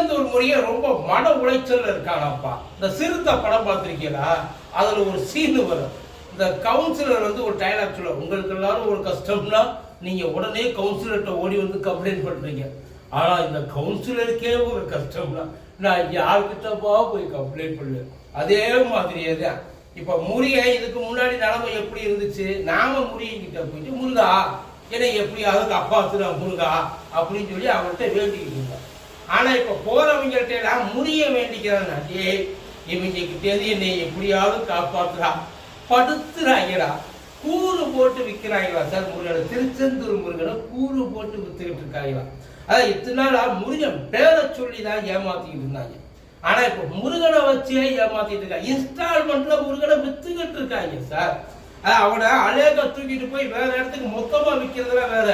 திருச்செந்தூர் முறையே ரொம்ப மன உளைச்சல் இருக்காங்கப்பா இந்த சிறுத்தை படம் பார்த்துருக்கீங்களா? அதில் ஒரு சீனு வரும். இந்த கவுன்சிலர் வந்து ஒரு டைலாக் சொல்ல உங்களுக்கு எல்லாரும் ஒரு கஷ்டம்னா நீங்கள் உடனே கவுன்சிலர்கிட்ட ஓடி வந்து கம்ப்ளைண்ட் பண்ணுறீங்க ஆனால் இந்த கவுன்சிலருக்கே ஒரு கஷ்டம்னா நான் யாருக்கிட்டப்பா போய் கம்ப்ளைண்ட் பண்ணுவேன் அதே மாதிரியே தான் இப்போ முருகன் இதுக்கு முன்னாடி நிலைமை எப்படி இருந்துச்சு? நாம முருகன் கிட்ட போயிட்டு முருகா என்னை எப்படியாவது காப்பாத்துறா முருகா அப்படின்னு சொல்லி அவர்கிட்ட வேண்டிக்கிட்டு இருந்தோம் ஆனா இப்ப போறவங்கள்ட்ட எல்லாம் முறிய வேண்டிக்கிறான் ஏய் இவங்க நீ என்னை எப்படியாவது காப்பாத்துறா படுத்துறாங்கடா. கூறு போட்டு விற்கிறாங்களா சார் முருகனை? திருச்செந்தூர் முருகனை கூறு போட்டு வித்துக்கிட்டு இருக்காங்களா? அதான் இத்தனை நாளா முருகன் பேரை சொல்லி தான் ஏமாத்திக்கிட்டு இருந்தாங்க. ஆனா இப்ப முருகனை வச்சே ஏமாத்திட்டு இருக்காங்க இன்ஸ்டால்மெண்ட்ல முருகனை வித்துக்கிட்டு இருக்காங்க சார். அவனை அழக தூக்கிட்டு போய் வேற இடத்துக்கு மொத்தமா விற்கிறதுல வேற.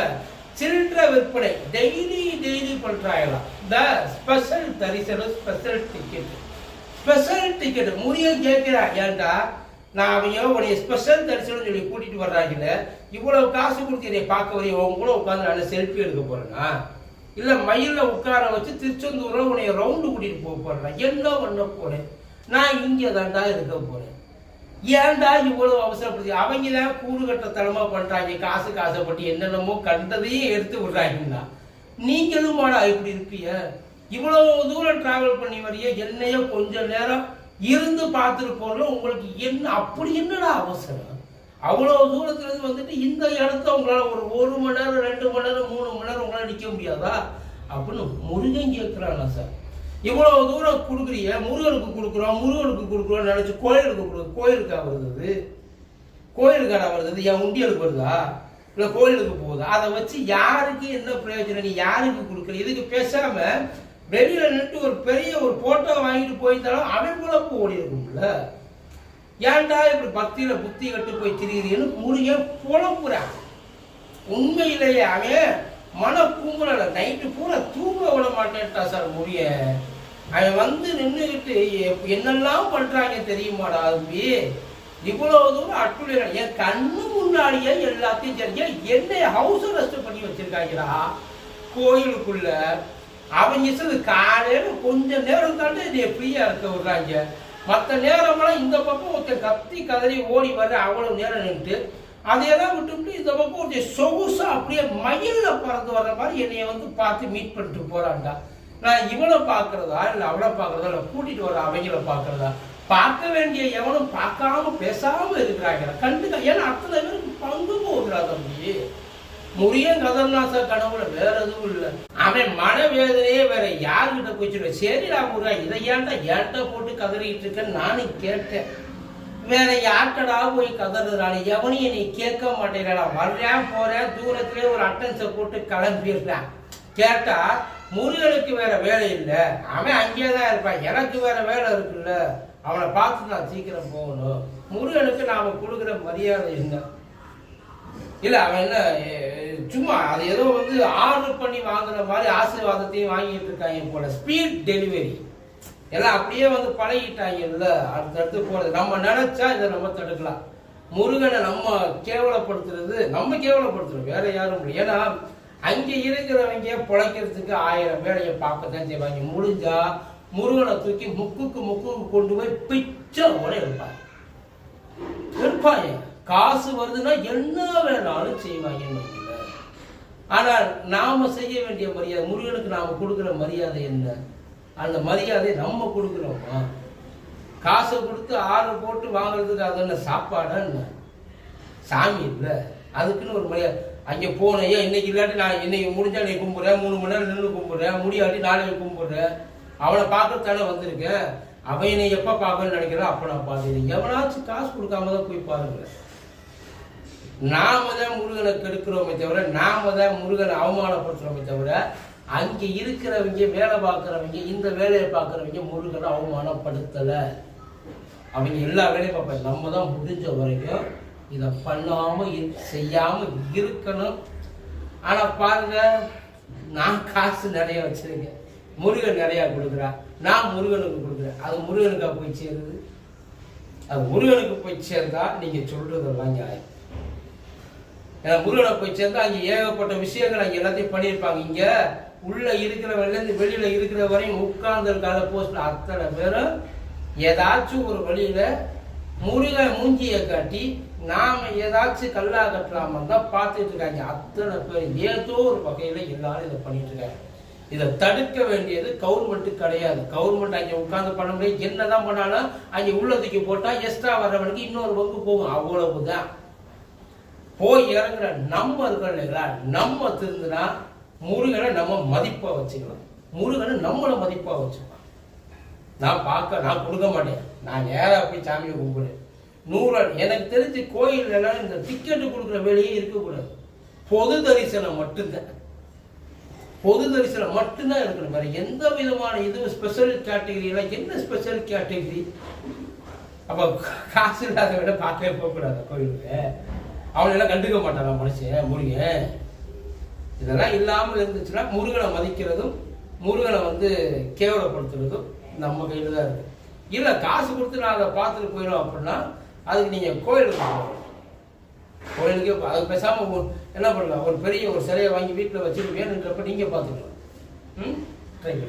சில்லற விற்பனை. டெய்லி டெய்லி பண்றாங்களாம் இந்த ஸ்பெஷல் தரிசனம் ஸ்பெஷல் டிக்கெட் ஸ்பெஷல் டிக்கெட் முடியும் கேட்கிறா ஏன்டா நான் அவங்க உடைய ஸ்பெஷல் தரிசனம் சொல்லி கூட்டிட்டு வர்றாங்கல்ல இவ்வளவு காசு கொடுத்து என்னை பார்க்க வரையும் உன் கூட உட்காந்து நான் செல்ஃபி எடுக்க போறேனா? இல்ல மயில உட்கார வச்சு திருச்செந்தூர்ல உன்னை ரவுண்டு கூட்டிட்டு போக போறேன்? என்ன பண்ண போறேன்? நான் இங்கே தாண்டா இருக்க போறேன். ஏன்டா இவ்வளவு அவசரப்படுது அவங்க தான் கூறு தலைமை பண்றாங்க. காசு காசைப்பட்டு என்னென்னமோ கண்டதையும் எடுத்து விடுறாங்கன்னா நீங்களும் மாடா இப்படி இருப்பீங்க இவ்வளவு தூரம் டிராவல் பண்ணி வரைய என்னையோ கொஞ்சம் நேரம் இருந்து பார்த்துட்டு போறோம் உங்களுக்கு என்ன அப்படி என்னடா அவசரம்? அவ்வளவு தூரத்துலேருந்து வந்துட்டு இந்த இடத்த உங்களால் ஒரு ஒரு மணி நேரம் ரெண்டு மணி நேரம் மூணு மணி நேரம் உங்களால் நிற்க முடியாதா? அப்படின்னு முருகன் கேட்கிறானா சார். இவ்வளவு தூரம் கொடுக்குறீங்க. முருகனுக்கு கொடுக்குறோம் முருகனுக்கு கொடுக்குறோம் நினைச்சு கோயிலுக்கு கொடு கோயிலுக்கா வருது கோயிலுக்கான கோயிலுக்காடா வருது என் உண்டியலுக்கு வருதா? இல்லை கோயிலுக்கு போகுதா? அதை வச்சு யாருக்கு என்ன பிரயோஜனம்? நீ யாருக்கு கொடுக்குற இதுக்கு பேசாம வெளியில நின்று ஒரு பெரிய ஒரு போட்டோ வாங்கிட்டு போயிருந்தாலும் அவன் குழப்பு ஓடி இருக்கும்ல. ஏன்டா இப்படி பக்தியில புத்தி கட்டு போய் திரிகிறீன்னு முருகன் புலம்புறான். உண்மையிலேயே அவன் மன பூங்குறல நைட்டு பூரா தூங்க விட மாட்டேன்ட்டா சார் முறிய அவன் வந்து நின்றுக்கிட்டு என்னெல்லாம் பண்றாங்க தெரியுமாடா தம்பி இவ்வளவு தூரம் அட்டுழிய என் கண்ணு முன்னாடியே எல்லாத்தையும் தெரிஞ்ச என்னை ஹவுஸ் அரெஸ்ட் பண்ணி வச்சிருக்காங்கடா. கோயிலுக்குள்ள. அவங்க இசது காலையில கொஞ்ச நேரம் தாண்டி என்னை ஃப்ரீயா இருக்க விடுறாங்க. மற்ற நேரமெல்லாம் இந்த பக்கம் ஒருத்தன் கத்தி கதறி ஓடி வர்ற அவ்வளவு நேரம் நின்று அதையெல்லாம் விட்டுவிட்டு இந்த பக்கம் ஒருத்தர் சொகுசா அப்படியே மயிலில் பறந்து வர்ற மாதிரி என்னைய வந்து பார்த்து மீட் பண்ணிட்டு போறான்டா. நான் இவனை பார்க்கறதா இல்லை அவனை பார்க்கறதா இல்லை கூட்டிட்டு வர அவங்கள பார்க்கறதா? பார்க்க வேண்டிய எவனும் பார்க்காம பேசாம இருக்கிறாங்க. கண்டுக்க ஏன்னா அத்தனை பேருக்கு பங்கு போகுதுடா தம்பி. முறியன் கதர்நாச கனவுல வேற எதுவும் இல்லை. அவன் மனவேதனையே வேற யாருக்கிட்ட போய் சொல்லுவேன் சரிடா முருகா இதை ஏன்டா ஏன்டா போட்டு கதறிட்டு இருக்கேன்னு நானும் கேட்டேன். வேற யார்கிட்டடா போய் கதறுறான்? எவனையும் நீ கேட்க மாட்டேங்கிறா வர்றேன் போறேன் தூரத்திலே ஒரு அட்டன்ஸை போட்டு கிளம்பிடுறேன். கேட்டா முருகனுக்கு வேற வேலை இல்லை. அவன் அங்கேயே தான் இருப்பான். எனக்கு வேற வேலை இருக்குல்ல. அவனை பார்த்து நான் சீக்கிரம் போகணும். முருகனுக்கு நாம கொடுக்குற மரியாதை என்ன? இல்ல அவன் என்ன சும்மா அது ஏதோ வந்து ஆர்டர் பண்ணி வாங்குற மாதிரி ஆசீர்வாதத்தையும் வாங்கிட்டு இருக்காங்க போல. ஸ்பீட் டெலிவரி எல்லாம் அப்படியே வந்து பழகிட்டாங்கல்ல. அடுத்தடுத்து போறது. நம்ம நினைச்சா இதை நம்ம தடுக்கலாம். முருகனை நம்ம கேவலப்படுத்துறது நம்ம கேவலப்படுத்துறோம் வேற யாரும் இல்லை. ஏன்னா அங்கே இருக்கிறவங்க பிழைக்கிறதுக்கு ஆயிரம் வேலையை பார்க்கத்தான் செய்வாங்க. முடிஞ்சா முருகனை தூக்கி முக்குக்கு முக்குக்கு கொண்டு போய் பிச்சை கூட இருப்பாங்க இருப்பாங்க காசு வருதுன்னா என்ன வேணாலும் செய்வாங்க ஆனால் நாம செய்ய வேண்டிய மரியாதை முருகனுக்கு நாம கொடுக்குற மரியாதை என்ன? அந்த மரியாதை நம்ம கொடுக்குறோமா? காசை கொடுத்து ஆர்டர் போட்டு வாங்குறதுக்கு அது என்ன சாப்பாடா என்ன? சாமி இல்லை. அதுக்குன்னு ஒரு மரியாதை. அங்கே போனேன். ஏன் இன்னைக்கு இல்லாட்டி நான் இன்னைக்கு முடிஞ்சா நீ கும்பிட்றேன். மூணு மணி நேரம் நின்று கும்பிட்றேன். முடியாட்டி நாளைக்கு கும்பிட்றேன். அவனை பார்க்கறதானே வந்திருக்கேன். அவன் என்னை எப்போ பார்க்கணும்னு நினைக்கிறான் அப்போ நான் பார்த்துக்கிறேன் எவனாச்சும் காசு கொடுக்காம தான் போய் பாருங்க. நாம தான் முருகனை கெடுக்கிறோமே தவிர நாம தான் முருகனை அவமானப்படுத்துறோமே தவிர அங்கே இருக்கிறவங்க வேலை பார்க்குறவங்க இந்த வேலையை பார்க்குறவங்க முருகனை அவமானப்படுத்தலை. அவங்க எல்லா வேலையும் பார்ப்பாங்க. நம்ம தான் முடிஞ்ச வரைக்கும் இதை பண்ணாம இரு- செய்யாம இருக்கணும். ஆனா பாருங்க நான் காசு நிறைய வச்சிருக்கேன். முருகன் நிறைய கொடுக்குறா. நான் முருகனுக்கு கொடுக்குறேன். அது முருகனுக்கா போய் சேருது? அது முருகனுக்கு போய் சேர்ந்தா நீங்க சொல்றதெல்லாம் நியாயம். ஏன்னா முருகனை போய் சேர்ந்தா அங்கே ஏகப்பட்ட விஷயங்கள் அங்கே எல்லாத்தையும் பண்ணியிருப்பாங்க. இங்க உள்ள இருக்கிறவர்லேருந்து வெளியில இருக்கிற வரையும் உட்கார்ந்து இருக்காத போஸ்ட்ல அத்தனை பேரும் ஏதாச்சும் ஒரு வழியில முருகன் மூஞ்சியை காட்டி நாம ஏதாச்சும் கல்லா கட்டலாமல் தான் பார்த்துட்டு இருக்காங்க. அத்தனை பேர் ஏதோ ஒரு வகையில் எல்லாரும் இதை பண்ணிட்டு இருக்காங்க. இதை தடுக்க வேண்டியது கவர்மெண்ட் கிடையாது. கவர்மெண்ட் அங்கே உட்கார்ந்து பண்ண முடியாது. என்னதான் பண்ணாலும் அங்கே உள்ளதுக்கு போட்டால் எக்ஸ்ட்ரா வர்றவனுக்கு இன்னொரு பங்கு போகும். அவ்வளவுதான். போய் இறங்குற நம்ம இருக்கோம் இல்லைங்களா நம்ம திருந்தினா முருகனை நம்ம மதிப்பாக வச்சுக்கலாம். முருகனை நம்மளை மதிப்பாக வச்சுக்கலாம். நான் பார்க்க நான் கொடுக்க மாட்டேன். நான் நேராக போய் சாமியை கும்பிடுறேன். நூறு எனக்கு தெரிஞ்சு கோயில் இந்த டிக்கெட்டு கொடுக்குற வேலையே இருக்கக்கூடாது. பொது தரிசனம் மட்டும்தான். பொது தரிசனம் மட்டும்தான் இருக்கிற மாதிரி எந்த விதமான இதுவும் ஸ்பெஷல் கேட்டகரியெல்லாம் என்ன ஸ்பெஷல் கேட்டகரி அப்போ காசு இல்லாத விட பார்க்கவே போகக்கூடாது கோயிலுக்கு. அவனெல்லாம் கண்டுக்க மாட்டானா மனுஷன் முருகன்? இதெல்லாம் இல்லாமல் இருந்துச்சுன்னா முருகனை மதிக்கிறதும் முருகனை வந்து கேவலப்படுத்துறதும் நம்ம கையில் தான் இருக்குது இல்லை காசு கொடுத்து நான் அதை பார்த்துட்டு போயிடும் அப்படின்னா அதுக்கு நீங்கள் கோயிலுக்கு போகணும். கோயிலுக்கே அது பேசாமல் என்ன பண்ணலாம்? ஒரு பெரிய ஒரு சிலையை வாங்கி வீட்டில் வச்சுட்டு வேணுன்றப்ப நீங்க பார்த்துக்கலாம். ம்? தேங்க்யூ